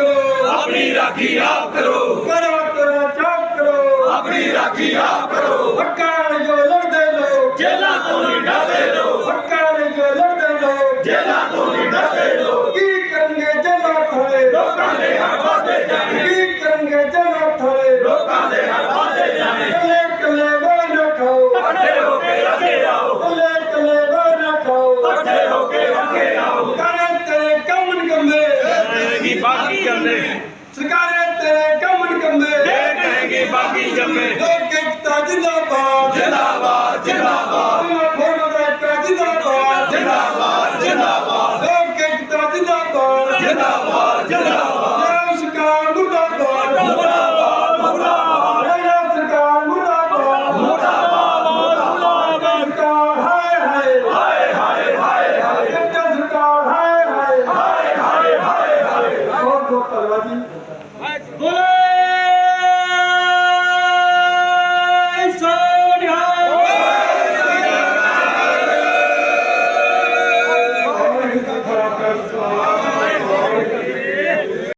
करो। अपनी राखी आप करो। करवा करो चौक करो। अपनी राखी आप करो। पक्का जो लड़दे लो जेला तो नी डाले लो पक्का जो लड़दे लो जेला तो नी डाले लो की करंगे जेला खोए लोकां ने हवा दे जाने। ਕੰਦੇ ਸਰਕਾਰੇ ਤੇਰੇ ਕੰਮਣ ਕੰਦੇ ਦੇ ਕਹੇਗੀ ਬਾਕੀ ਜੰਮੇ। ਦੇ ਕਿਤਾ ਜਿੰਦਾਬਾਦ। ਜਿੰਦਾਬਾਦ ਜਿੰਦਾਬਾਦ। ਫੋਟੋ ਦੇ ਕਾ ਜਿੰਦਾਬਾਦ। ਜਿੰਦਾਬਾਦ ਜਿੰਦਾਬਾਦ। ਦੇ ਕਿਤਾ ਜਿੰਦਾਬਾਦ। ਜਿੰਦਾਬਾਦ ਜਿੰਦਾਬਾਦ। ਜੈ ਸਰਕਾਰ ਮੁਰਦਾਬਾਦ। ਮੁਰਦਾਬਾਦ ਮੁਰਦਾਬਾਦ। ਜੈ ਸਰਕਾਰ ਮੁਰਦਾਬਾਦ। ਮੁਰਦਾਬਾਦ ਮੁਰਦਾਬਾਦ। ਹਾਏ ਹਾਏ। ਹਾਏ।